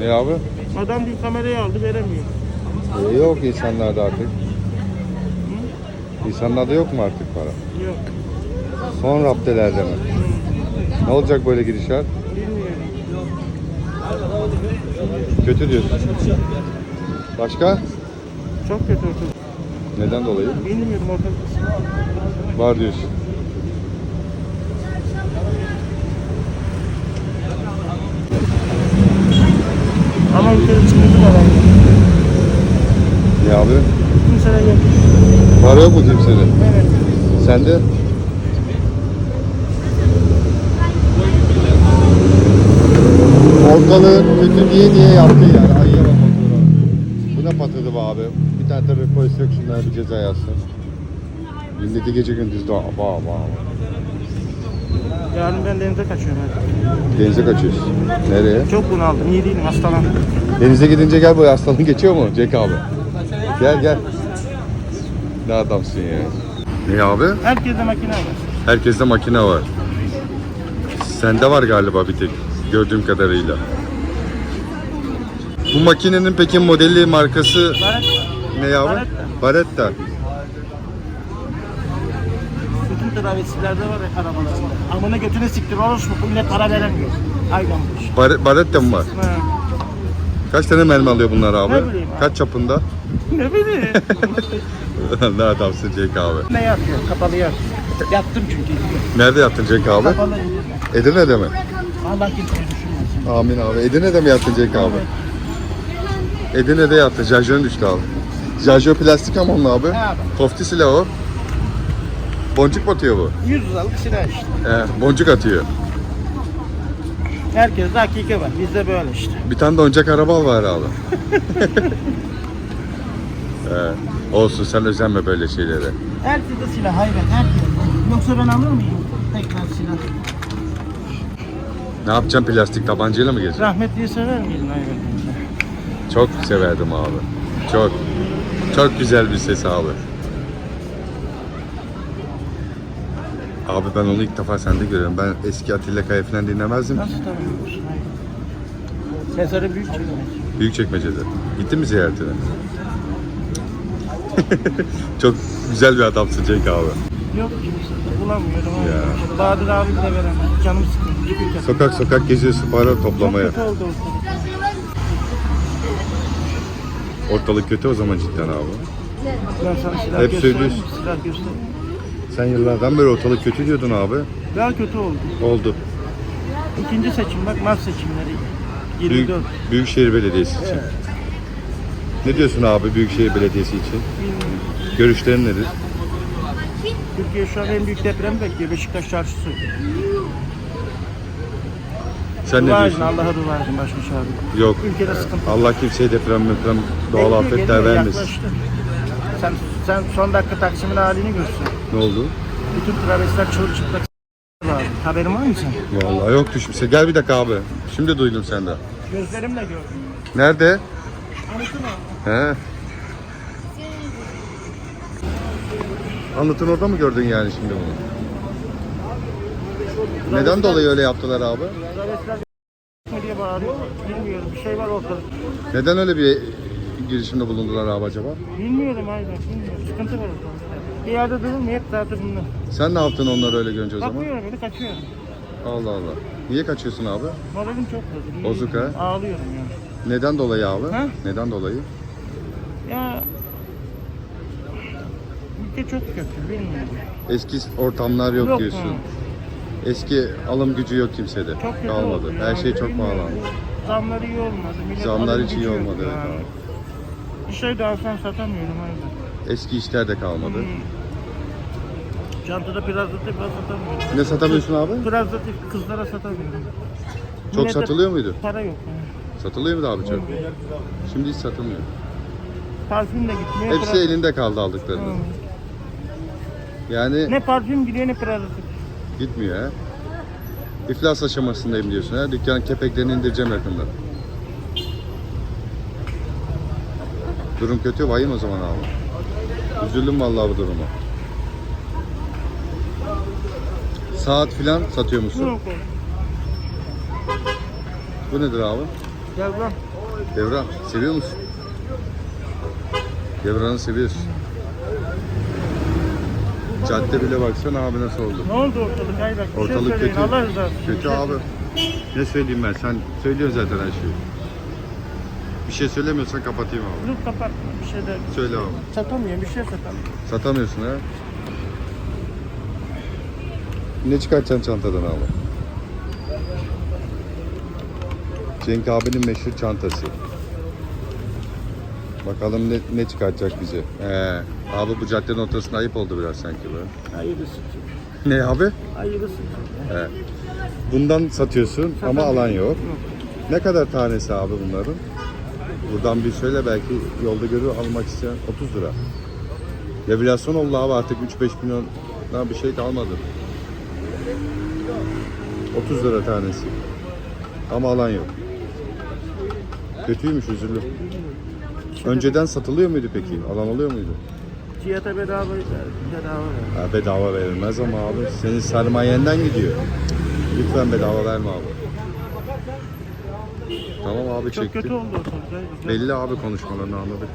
Ne abi? Adam bir kamerayı aldı veremiyor. E, yok insanlarda artık. İnsanlarda yok mu artık para? Yok. Son raptelerde mi? Ne olacak böyle gidişat? Bilmiyorum. Kötü diyorsun. Başka? Çok kötü ortalık. Neden dolayı? Bilmiyorum ortalık. Var diyorsun. Ama ülkede sıkıntı var abi. Ne abi? Kimseler yok. Para yok mu kimsede? Evet. Sende? Ortalığı kötü diye diye yaptı yani. Ayıya bak. Bu ne patladı be abi? Bir tane trafik polisi yok şunlara bir ceza yazsın. Milleti gece gündüz de ba ba. Yarın ben denize kaçıyorum artık. Denize kaçıyorsun. Nereye? Çok bunaldım. iyi değilim. Hastalandım. Denize gidince gel bu hastalığın geçiyor mu Jack abi? Gel gel. Ne adamsın ya. Ne abi? Herkeste makine var. Herkeste makine var. Sende var galiba bir tek gördüğüm kadarıyla. Bu makinenin peki modeli markası Baret ne abi? Baretta. Baretta. Bütün travesilerde var ya arabalarında. Amına götüne siktir olsun. Bu millet para veremiyor. Aynen bu iş. Bar- Baretta mı var? Ha. Kaç tane mermi alıyor bunlar abi? Ne bileyim abi. Kaç çapında? Ne bileyim. ne adamsın Jack abi. ne yatıyor? Kapalı yat. Yattım çünkü. Nerede yattın Jack abi? Kapalı. Edirne'de mi? Allah kimseyi düşünmesin. Amin abi. Edirne'de mi yattın Jack abi? Edirne'de yattı. Jarjön düştü abi. Jarjön plastik ama onun abi. Ne abi? Kofti silahı o. Boncuk mu atıyor bu? 100 liralık silah işte. He, boncuk atıyor. Herkeste hakiki var. Bizde böyle işte. Bir tane de oyuncak araba var abi. He, olsun sen özenme böyle şeylere. Herkeste silah hayvan. Herkeste. Yoksa ben alır mıyım? Tekrar silah. Ne yapacağım plastik tabancayla mı gezeceğim? Rahmetliyi sever miydin hayvan? Çok severdim abi. Çok. Çok güzel bir ses abi. Abi ben onu ilk defa sende görüyorum. Ben eski Atilla Kaya falan dinlemezdim. Nasıl tanımıyorsun? Mezarı büyük çekmek. Büyük çekmecede. Gittin mi ziyaretine? Çok güzel bir adamsın Cenk abi. Yok kimse. Bulamıyorum. Ya. Bahadır abi de veremem. Canım sıkıldı. Sokak sokak geziyorsun para toplamaya. Çok kötü oldu ortalık. Ortalık kötü o zaman cidden abi. Ben sana silah Hep göstereyim mi? söylüyorsun. Silah göster. Sen yıllardan beri ortalık kötü diyordun abi. Daha kötü oldu. Oldu. İkinci seçim bak Mart seçimleri. Büyük, 24. Büyükşehir Belediyesi için. Ne diyorsun abi Büyükşehir Belediyesi için? Görüşlerin nedir? Türkiye şu an en büyük deprem bekliyor. Beşiktaş çarşısı. Sen ne Dua edin diyorsun? Allah'a dua edin başka çare. yok. Yok. Ülkede sıkıntı. Allah kimseye deprem deprem doğal Bekliyor, afetler geliyor, vermesin. yaklaştı. Sen, sen son dakika Taksim'in halini görsen. Ne oldu? Bütün travestiler çırılçıplak var. Haberin var mı sen? Vallahi yok düşmüşse. Gel bir dakika abi. Şimdi duydum senden. Gözlerimle gördüm. Nerede? Anlatın abi. He. Anlatın orada mı gördün yani şimdi bunu? Neden dolayı öyle yaptılar abi? Travestiler diye bağırıyor. Bilmiyorum bir şey var ortada. Neden öyle bir girişimde bulundular abi acaba? Bilmiyorum aynen bilmiyorum. Sıkıntı var ortada. Bir yerde durulmuyor hep zaten bunlar. Sen ne yaptın onları öyle görünce o zaman? Bakıyorum öyle kaçıyorum. Allah Allah. Niye kaçıyorsun abi? Moralim çok bozuk. Bozuk ha? Ağlıyorum yani. Neden dolayı abi? Ha? Neden dolayı? Ya ülke çok kötü bilmiyorum. Eski ortamlar yok, diyorsun. mu? Eski alım gücü yok kimsede. Çok kötü Kalmadı. oldu Her şey çok bilmiyorum. pahalandı. Zamlar iyi olmadı. Millet Zamlar alım hiç iyi gücü yok olmadı evet yani. abi. Bir şey de alsam satamıyorum aynen. Eski işler de kalmadı. Hmm. Çantada prezervatif var satamıyorum. Ne satamıyorsun abi? Prezervatif kızlara satamıyorum. Çok Millete satılıyor muydu? Para yok. yani. Satılıyor mu abi çok? Şimdi hiç satılmıyor. Parfüm de gitmiyor. Hepsi prezervatif- elinde kaldı aldıklarının. Hı. Yani Ne parfüm gidiyor ne prezervatif. gitmiyor ha. İflas aşamasındayım diyorsun ha. Dükkanın kepeklerini indireceğim yakında. Durum kötü vahim o zaman abi. Üzüldüm vallahi bu duruma. Saat filan satıyor musun? Yok. Bu nedir abi? Devran. Devran seviyor musun? Devran'ı seviyorsun. Cadde bile baksana abi nasıl oldu. Ne oldu ortalık Ayberk? Bir şey Ortalık söyleyin, kötü. Allah rızası. Kötü şey abi. Ne söyleyeyim ben? Sen söylüyorsun zaten her şeyi. Bir şey söylemiyorsan kapatayım abi. Dur kapatma bir şey de. Söyle abi. Satamıyorum bir şey satamıyorum. Satamıyorsun ha. Ne çıkartacaksın çantadan abi? Cenk abinin meşhur çantası. Bakalım ne, ne çıkartacak bize. Ee, abi bu caddenin ortasında ayıp oldu biraz sanki be. Hayırlısı. Ne abi? Hayırlısı. He. Bundan satıyorsun ama alan yok. Ne kadar tanesi abi bunların? Buradan bir söyle belki yolda görür almak isteyen 30 lira. Devalüasyon oldu abi artık 3-5 milyondan bir şey kalmadı. 30 lira tanesi. Ama alan yok. Kötüymüş üzüldüm. Önceden satılıyor muydu peki? Alan oluyor muydu? Fiyata bedava bedava. Ha, bedava verilmez ama abi. Senin sermayenden gidiyor. Lütfen bedava verme abi. Tamam abi Çok kötü oldu ortalık. Ayberk. Belli abi konuşmalarını anladık.